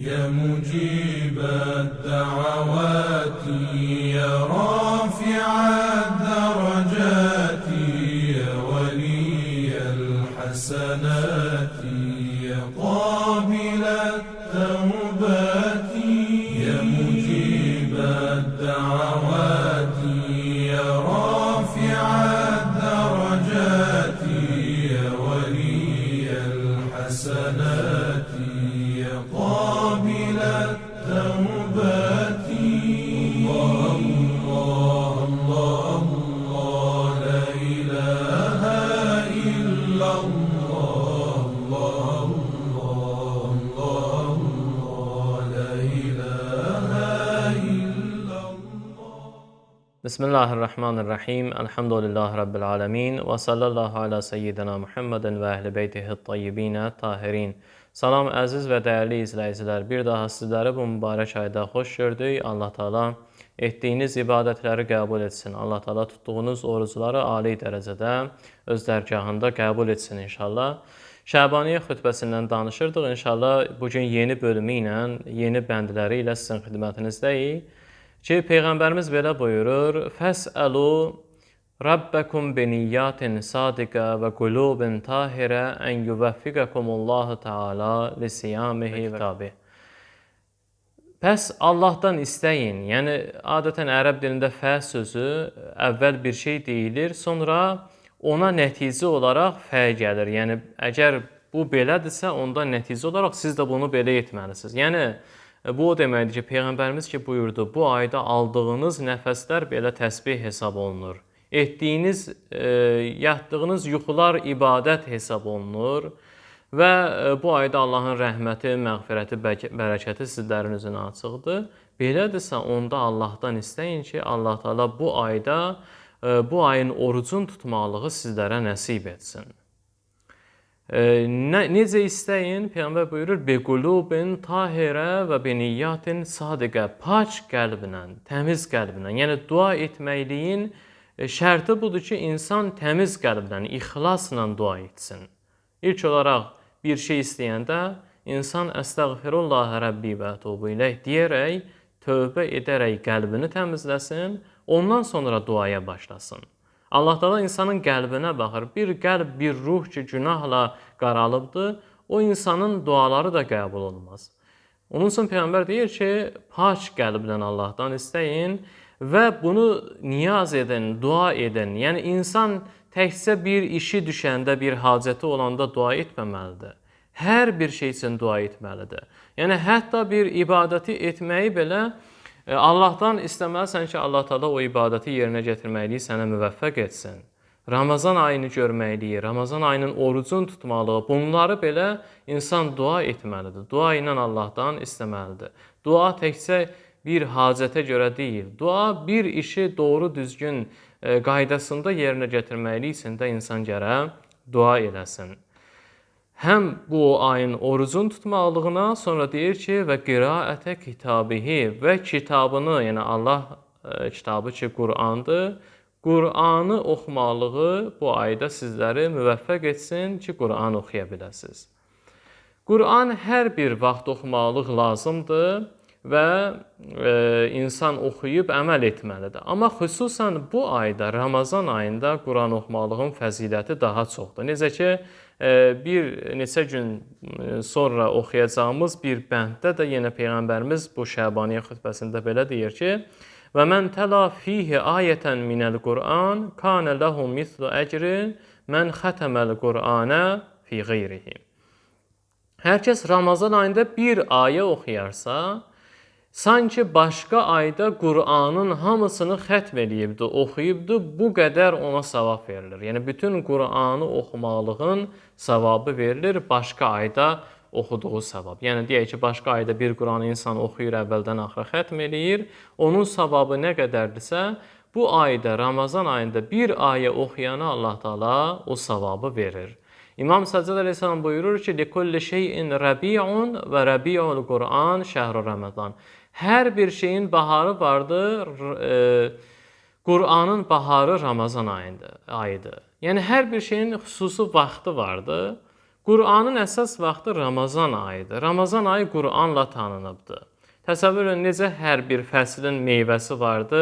يا مجيب الدعوات يا رافع الدرجات يا ولي الحسنات يا قابل التوبات يا مجيب الدعوات يا رافع الدرجات يا ولي الحسنات يا قابل Bismillahirrahmanirrahim. Elhamdülillahi Rabbil alemin. Və sallallahu ala seyyidina Muhammedin və əhl-i beytihi tayyibinə tahirin. Salam əziz və dəyərli izləyicilər. Bir daha sizləri bu mübarək ayda xoş gördük. Allah Taala etdiyiniz ibadətləri qəbul etsin. Allah Taala tutduğunuz orucları ali dərəcədə öz dərgahında qəbul etsin inşallah. Şəbaniyə xutbəsindən danışırdıq. İnşallah bu gün yeni bölümü ilə, yeni bəndləri ilə sizin xidmətinizdəyik. Ki peyğəmbərimiz belə buyurur: "Fəsəlu Rabbakum biniyyatin sadiqə və qulubin tahirə en yuvaffiqakumullahu Teala li siyamihi və kitabi." Pəs Allahdan istəyin. Yəni adətən ərəb dilində fə sözü əvvəl bir şey deyilir, sonra ona nəticə olaraq fə gəlir. Yəni əgər bu belədirsə, onda nəticə olaraq siz də bunu belə etməlisiniz. Yəni bu o deməkdir ki, peyğəmbərimiz ki buyurdu, bu ayda aldığınız nəfəslər belə təsbih hesab olunur. Etdiyiniz, e, yatdığınız yuxular ibadət hesab olunur və e, bu ayda Allahın rəhməti, məğfirəti, bə- bərəkəti sizlərin üzünə açıqdır. Belədirsə, onda Allahdan istəyin ki, Allah Taala bu ayda e, bu ayın orucun tutmalığı sizlərə nəsib etsin. Nə, necə istəyin? Peyğəmbər buyurur: "Bi qulubin tahirə və bi niyyatin sadiqə." Pak qəlblə, təmiz qəlblə. Yəni dua etməkliyin e, şərti budur ki, insan təmiz qəlblə, ixlasla dua etsin. İlk olaraq bir şey istəyəndə insan əstəğfirullah rəbbi və etûbu ileyh deyərək tövbə edərək qəlbini təmizləsin, ondan sonra duaya başlasın. Allah Taala insanın qəlbinə baxır. Bir qəlb, bir ruh ki, günahla qaralıbdır, o insanın duaları da qəbul olmaz. Onun üçün peyğəmbər deyir ki, pak qəlblə Allahdan istəyin və bunu niyaz edin, dua edin. Yəni insan təkcə bir işi düşəndə, bir hacəti olanda dua etməməlidir. Hər bir şey üçün dua etməlidir. Yəni hətta bir ibadəti etməyi belə Allahdan istəməlisən ki, Allah Taala o ibadəti yerinə yetirməkliyi sənə müvəffəq etsin. Ramazan ayını görməkliyi, Ramazan ayının orucun tutmalığı, bunları belə insan dua etməlidir. Dua ilə Allahdan istəməlidir. Dua təkcə bir hacətə görə deyil. Dua bir işi doğru düzgün e, qaydasında yerinə yetirməkliyi üçün də insan gərək dua eləsin. Həm bu ayın orucun tutmalığına, sonra deyir ki, və qiraətə kitabihi və kitabını, yəni Allah e, kitabı ki, Qur'andır. Qur'anı oxumalığı bu ayda sizləri müvəffəq etsin ki, Qur'an oxuya biləsiniz. Qur'an hər bir vaxt oxumalıq lazımdır və e, insan oxuyub əməl etməlidir. Amma xüsusən bu ayda, Ramazan ayında Quran oxumalığın fəziləti daha çoxdur. Necə ki, bir neçə gün e, sonra oxuyacağımız bir bənddə də yenə peyğəmbərimiz bu Şəbaniyə xutbəsində belə deyir ki: "Və men tala fihi ayatan minel Qur'an kana lahu mislu ecri men xatamal Qur'ana fi ghayrihi." Hər kəs Ramazan ayında bir ayə oxuyarsa, sanki başqa ayda Qur'anın hamısını xətm eləyibdi, oxuyubdu, bu qədər ona savab verilir. Yəni bütün Qur'anı oxumalığın savabı verilir başqa ayda oxuduğu savab. Yəni deyək ki, başqa ayda bir Qur'anı insan oxuyur, əvvəldən axıra xətm eləyir. Onun savabı nə qədərdirsə, bu ayda Ramazan ayında bir ayə oxuyana Allah Taala o savabı verir. İmam Səccad əleyhissalam buyurur ki: "Likulli şeyin rabi'un və rabi'ul Qur'an şəhru Ramazan." Hər bir şeyin baharı vardır. E, Qur'anın baharı Ramazan ayıdır. Yəni hər bir şeyin xüsusi vaxtı vardır. Qur'anın əsas vaxtı Ramazan ayıdır. Ramazan ayı Qur'anla tanınıbdır. Təsəvvür edin necə hər bir fəslin meyvəsi vardı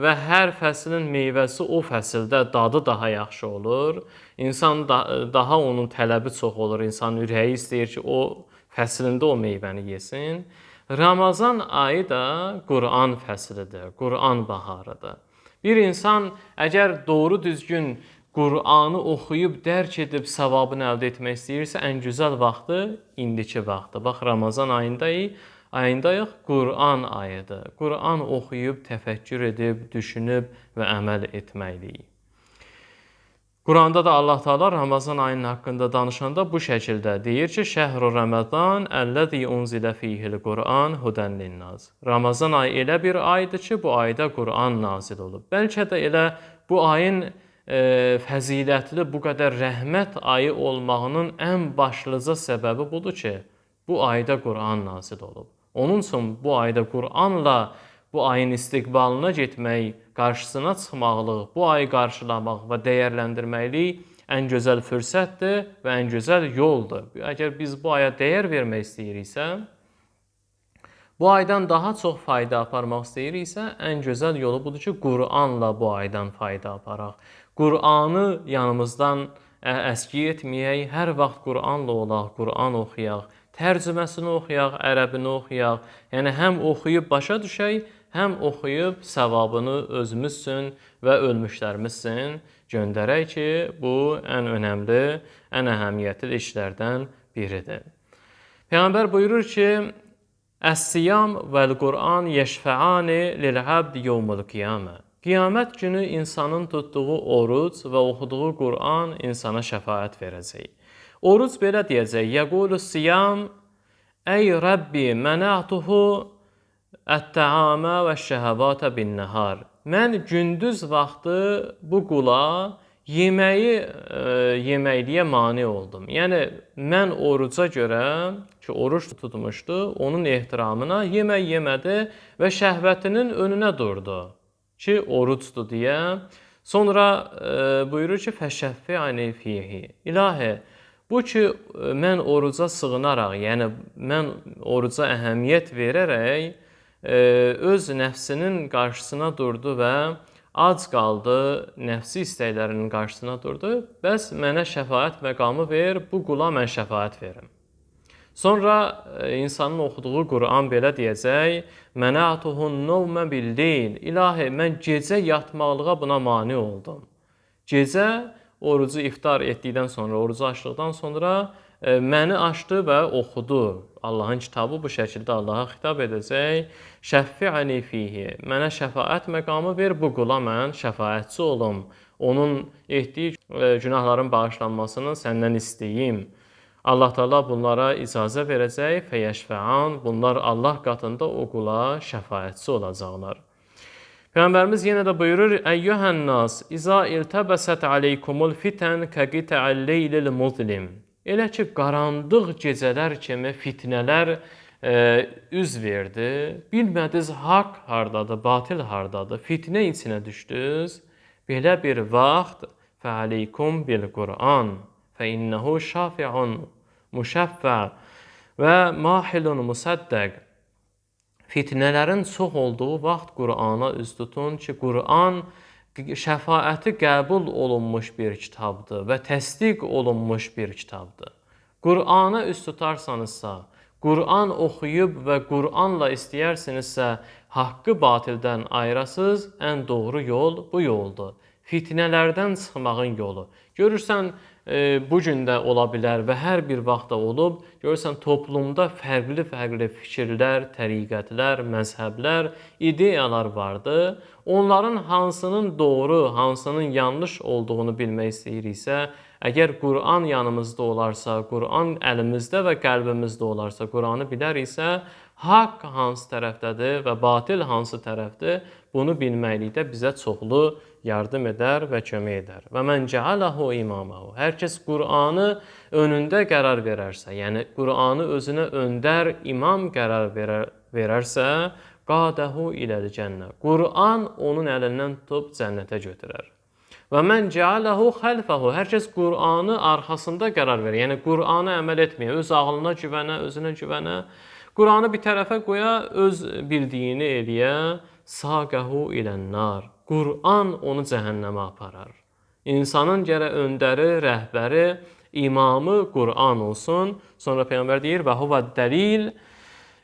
və hər fəslin meyvəsi o fəsildə dadı daha yaxşı olur. İnsan da, daha onun tələbi çox olur. İnsanın ürəyi istəyir ki, o fəslində o meyvəni yesin. Ramazan ayı da Qur'an fəslidir, Qur'an baharıdır. Bir insan əgər doğru düzgün Qur'anı oxuyub, dərk edib savabını əldə etmək istəyirsə, ən gözəl vaxtı indiki vaxtdır. Bax Ramazan ayındayıq ayındayıq. Qur'an ayıdır. Qur'an oxuyub, təfəkkür edib, düşünüb və əməl etməliyik. Quranda da Allah Taala Ramazan ayının haqqında danışanda bu şəkildə deyir ki: "Şəhru Ramazan əlləzi unzilə fihil Qur'an hudan linnas." Ramazan ayı elə bir aydır ki, bu ayda Qur'an nazil olub. Bəlkə də elə bu ayın e, fəzilətli, bu qədər rəhmət ayı olmağının ən başlıca səbəbi budur ki, bu ayda Qur'an nazil olub. Onun üçün bu ayda Qur'anla bu ayın istiqbalına getmək, qarşısına çıxmaqlıq, bu ayı qarşılamaq və dəyərləndirməklik ən gözəl fürsətdir və ən gözəl yoldur. Əgər biz bu aya dəyər vermək istəyiriksə, bu aydan daha çox fayda aparmaq istəyiriksə, ən gözəl yolu budur ki, Qur'anla bu aydan fayda aparaq. Qur'anı yanımızdan əski etməyək, hər vaxt Qur'anla olaq, Qur'an oxuyaq tərcüməsini oxuyaq, ərəbini oxuyaq. Yəni həm oxuyub başa düşək, həm oxuyub savabını özümüz üçün və ölmüşlərimiz üçün göndərək ki, bu ən önəmli, ən əhəmiyyətli işlərdən biridir. Peyğəmbər buyurur ki, Əs-siyam vəl-Qur'an yeşfəani lil-abd yawmul qiyamə. Qiyamət günü insanın tutduğu oruc və oxuduğu Qur'an insana şəfaət verəcək. Oruc belə deyəcək: "Yəqulu siyam Ey Rəbbi, mənətuhu ət-təamə və şəhəvata bin-nəhar." Mən gündüz vaxtı bu qula yeməyi e, yeməkliyə mane oldum. Yəni mən oruca görə ki, oruç tutmuşdu, onun ehtiramına yemək yemədi və şəhvətinin önünə durdu ki, orucdur deyə. Sonra e, buyurur ki, fəşəffi ani fihi. İlahi, Bu ki, mən oruca sığınaraq, yəni mən oruca əhəmiyyət verərək e, öz nəfsinin qarşısına durdu və ac qaldı, nəfsi istəklərinin qarşısına durdu. Bəs mənə şəfaət məqamı ver, bu qula mən şəfaət verim. Sonra e, insanın oxuduğu Quran belə deyəcək: "Mənatuhun nawma bil-leyl." İlahi, mən gecə yatmaqlığa buna mane oldum. Gecə orucu iftar etdikdən sonra, orucu açdıqdan sonra e, məni açdı və oxudu. Allahın kitabı bu şəkildə Allaha xitab edəcək. Şəffi'ani fihi. Mənə şəfaət məqamı ver, bu qula mən şəfaətçi olum. Onun etdiyi e, günahların bağışlanmasını səndən istəyim. Allah Taala bunlara icazə verəcək. Fəyəşfəan. Bunlar Allah qatında o qula şəfaətçi olacaqlar. Peyğəmbərimiz yenə də buyurur: "Əyyuhən nas, iza iltəbəsət aleykumul fitən kəqitə'əl leylil muzlim." Elə ki, qaranlıq gecələr kimi fitnələr e, üz verdi. Bilmədiniz haqq hardadır, batil hardadır. Fitnə içinə düşdünüz. Belə bir vaxt fəaleykum bil Qur'an fə innehu şafi'un muşəffə və mahilun musaddaq fitnələrin çox olduğu vaxt Qurana üz tutun ki, Quran şəfaəti qəbul olunmuş bir kitabdır və təsdiq olunmuş bir kitabdır. Qurana üz tutarsanızsa, Quran oxuyub və Quranla istəyərsinizsə haqqı batildən ayırasız, ən doğru yol bu yoldur. Fitnələrdən çıxmağın yolu. Görürsən, bu gün də ola bilər və hər bir vaxtda olub. Görürsən toplumda fərqli-fərqli fikirlər, təriqətlər, məzhəblər, ideyalar vardı. Onların hansının doğru, hansının yanlış olduğunu bilmək istəyiriksə, əgər Quran yanımızda olarsa, Quran əlimizdə və qəlbimizdə olarsa, Quranı biləriksə, haqq hansı tərəfdədir və batil hansı tərəfdir, bunu bilməklikdə bizə çoxlu yardım edər və kömək edər. Və mən cəaləhu imamahu. Hər kəs Qur'anı önündə qərar verərsə, yəni Qur'anı özünə öndər imam qərar verər, verərsə, qadahu iləl cənnə. Qur'an onun əlindən tutub cənnətə götürər. Və mən cəaləhu xəlfəhu. Hər kəs Qur'anı arxasında qərar verir. Yəni Qur'ana əməl etməyə, öz ağlına güvənə, özünə güvənə, Qur'anı bir tərəfə qoya, öz bildiyini eləyə, saqəhu ilənnar. Qur'an onu cəhənnəmə aparar. İnsanın gərək öndəri, rəhbəri, imamı Qur'an olsun. Sonra peyğəmbər deyir: "Və huva dəlil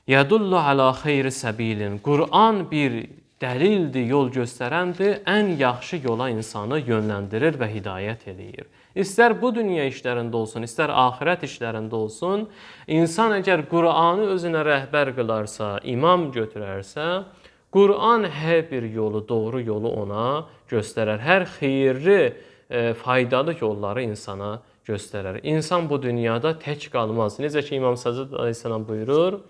yadullu ala xeyri səbilin." Qur'an bir dəlildir, yol göstərəndir, ən yaxşı yola insanı yönləndirir və hidayət eləyir. İstər bu dünya işlərində olsun, istər axirət işlərində olsun, insan əgər Qur'anı özünə rəhbər qılarsa, imam götürərsə, Qur'an hər bir yolu, doğru yolu ona göstərər. Hər xeyirli, e, faydalı yolları insana göstərər. İnsan bu dünyada tək qalmaz. Necə ki İmam Səcid əleyhissalam buyurur: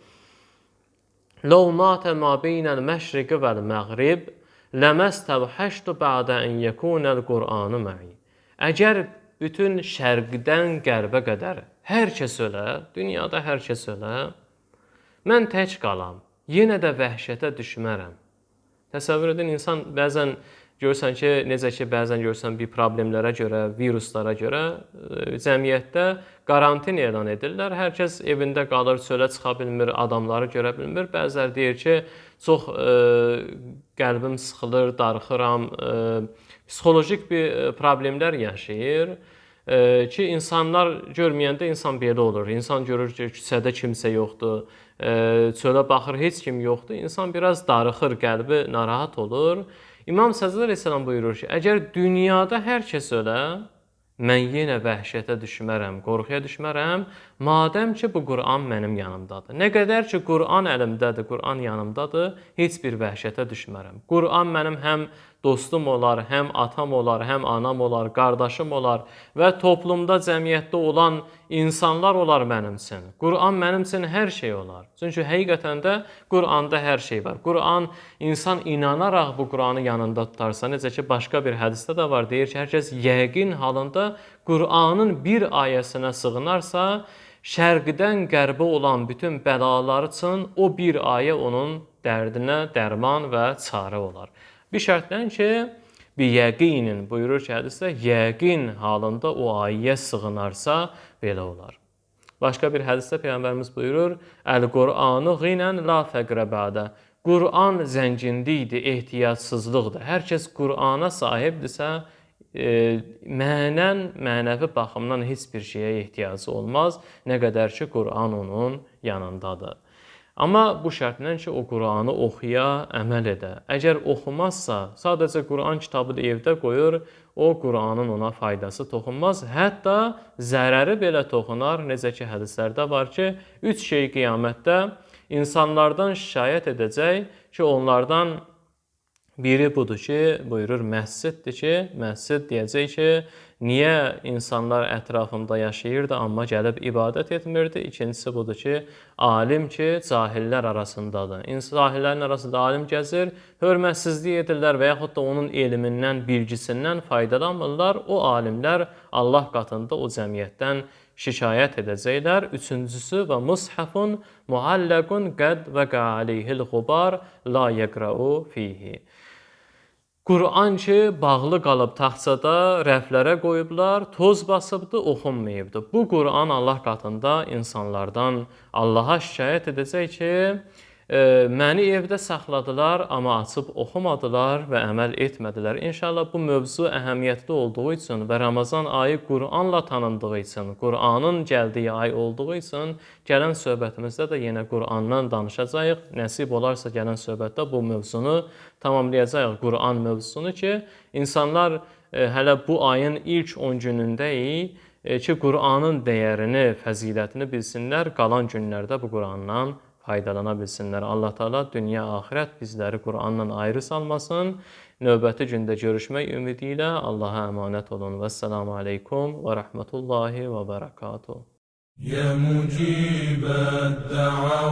"Law mata ma beynəl məşriqi vəl məğrib, ləməstəvhəştu ba'da an yakuna'l Qur'anu ma'i." Əgər bütün şərqdən qərbə qədər hər kəs ölə, dünyada hər kəs ölə, mən tək qalam yenə də vəhşətə düşmərəm. Təsəvvür edin, insan bəzən görürsən ki, necə ki, bəzən görürsən bir problemlərə görə, viruslara görə e, cəmiyyətdə karantin elan edirlər. Hər kəs evində qalır, çölə çıxa bilmir, adamları görə bilmir. Bəziləri deyir ki, çox ə, e, qəlbim sıxılır, darıxıram, ə, e, psixolojik bir problemlər yaşayır ki, insanlar görməyəndə insan belə olur. İnsan görür ki, küçədə kimsə yoxdur, çölə baxır, heç kim yoxdur. İnsan biraz darıxır, qəlbi narahat olur. İmam Səcid əleyhissalam buyurur ki, əgər dünyada hər kəs ölə, mən yenə vəhşətə düşmərəm, qorxuya düşmərəm, madəm ki bu Quran mənim yanımdadır. Nə qədər ki Quran əlimdədir, Quran yanımdadır, heç bir vəhşətə düşmərəm. Quran mənim həm dostum olar, həm atam olar, həm anam olar, qardaşım olar və toplumda, cəmiyyətdə olan insanlar olar mənim üçün. Quran mənim üçün hər şey olar. Çünki həqiqətən də Quranda hər şey var. Quran insan inanaraq bu Quranı yanında tutarsa, necə ki başqa bir hədisdə də var, deyir ki, hər kəs yəqin halında Quranın bir ayəsinə sığınarsa, şərqdən qərbə olan bütün bəlalar üçün o bir ayə onun dərdinə dərman və çarə olar. Bir şərtlə ki, bir yəqinin buyurur ki, hədisdə yəqin halında o ayəyə sığınarsa belə olar. Başqa bir hədisdə peyğəmbərimiz buyurur: "Əl-Qur'anu ghinən la fəqrə bədə." Quran zənginlikdir, ehtiyacsızlıqdır. Hər kəs Qurana sahibdirsə, e, mənən, mənəvi baxımdan heç bir şeyə ehtiyacı olmaz, nə qədər ki Quran onun yanındadır. Amma bu şərtlə ki, o Quranı oxuya, əməl edə. Əgər oxumazsa, sadəcə Quran kitabını evdə qoyur, o Quranın ona faydası toxunmaz, hətta zərəri belə toxunar. Necə ki, hədislərdə var ki, üç şey qiyamətdə insanlardan şikayət edəcək ki, onlardan biri budur ki, buyurur məsciddir ki, məscid deyəcək ki, Niyə insanlar ətrafımda yaşayırdı, amma gəlib ibadət etmirdi? İkincisi budur ki, alim ki, cahillər arasındadır. Cahillərin arasında alim gəzir, hörmətsizlik edirlər və yaxud da onun elmindən, bilgisindən faydalanmırlar. O alimlər Allah qatında o cəmiyyətdən şikayət edəcəklər. Üçüncüsü və mushafun muallaqun qad və qalihil ghubar la yaqra'u fihi. Quran ki, bağlı qalıb taxtsada, rəflərə qoyublar, toz basıbdı, oxunmayıbdı. Bu Quran Allah qatında insanlardan Allaha şikayət edəcək ki, məni evdə saxladılar, amma açıb oxumadılar və əməl etmədilər. İnşallah bu mövzu əhəmiyyətli olduğu üçün və Ramazan ayı Qur'anla tanındığı üçün, Qur'anın gəldiyi ay olduğu üçün gələn söhbətimizdə də yenə Qur'andan danışacağıq. Nəsib olarsa gələn söhbətdə bu mövzunu tamamlayacağıq. Qur'an mövzusunu ki, insanlar e, hələ bu ayın ilk 10 günündəyik e, ki, Qur'anın dəyərini, fəzilətini bilsinlər, qalan günlərdə bu Qur'andan faydalana bilsinlər. Allah Taala dünya, axirət bizləri Qur'anla ayrı salmasın. Növbəti gündə görüşmək ümidi ilə Allaha əmanət olun. Vəssalamu aleykum və rəhmətullahi və bərəkatuhu. Ya mucibə də'a